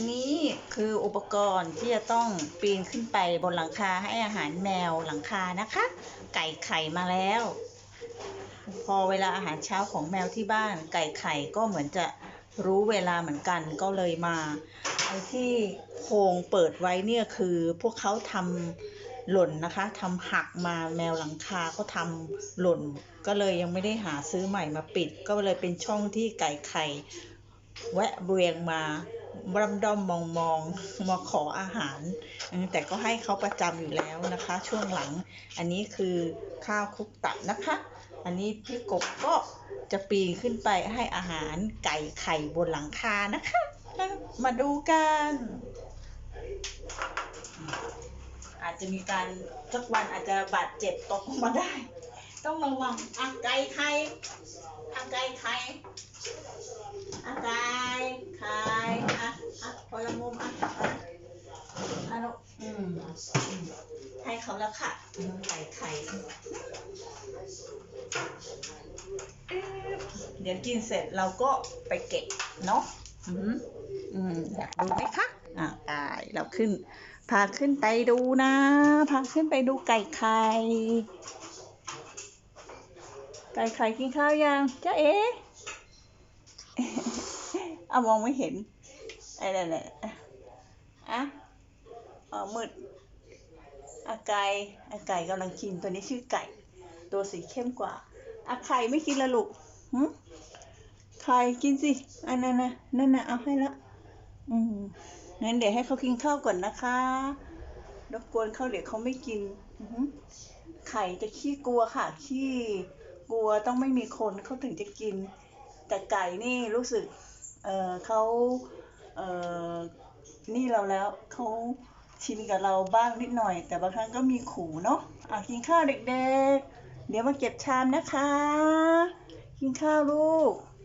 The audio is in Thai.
อันนี้คืออุปกรณ์ที่จะต้องปีนขึ้นไปบนหลังคาให้อาหารแมวหลังคานะคะ ไก่ไข่มาแล้ว พอเวลาอาหารเช้าของแมวที่บ้าน ไก่ไข่ก็เหมือนจะรู้เวลาเหมือนกันก็เลยมาไอ้ที่โครงเปิดไว้เนี่ยคือพวกเขาทำหล่นนะคะทำหักมาแมวหลังคาก็ทำหล่น ก็เลยยังไม่ได้หาซื้อใหม่มาปิด ก็เลยเป็นช่องที่ไก่ไข่แวะเวียงมา บำด้อมมองมองมาขออาหาร แต่ก็ให้เขาประจำอยู่แล้วนะคะ ช่วงหลัง อันนี้คือข้าวคลุกตับนะคะ อันนี้พี่กบก็จะปีนขึ้นไปให้อาหารไก่ไข่บนหลังคานะคะ มาดูกัน อาจจะมีการสักวันอาจจะบาดเจ็บตกลงมาได้ ต้องระวังอะไก่ไข่อะไก่ไข่อะไก่ไข่อะอะพอละมุมอะอะ อืมให้เขาแล้วค่ะไก่ไข่เดี๋ยวกินเสร็จเราก็ไปเก็บเนาะอืมอืมอยากดูไหมคะอะไปเราขึ้น พาขึ้นไปดูนะ พาขึ้นไปดูไก่ไข่ไก่ไข่กินข้าวยังจ้าเอ๋เอามองไม่เห็นอ้นั่นแหละอะ มืดอาไก่อาไก่กำลังกินตัวนี้ชื่อไก่ ตัวสีเข้มกว่าอาไข่ไม่กินละลูกหึไข่กินสิอันนั้นนะนั่นนะเอาให้ละอืมงั้นเดี๋ยวให้เขากินข้าวก่อนนะคะรบกวนเขาเดี๋ยวเขาไม่กินไข่จะขี้กลัวค่ะขี้กลัวต้องไม่มีคนเขาถึงจะกิน แต่ไก่นี่รู้สึก เออเขาเออนี่เราแล้วเขา ชินกับเราบ้างนิดหน่อย แต่บางครั้งก็มีขู่เนาะอะกินข้าวเด็กๆ เดี๋ยวมาเก็บชามนะคะ กินข้าวลูก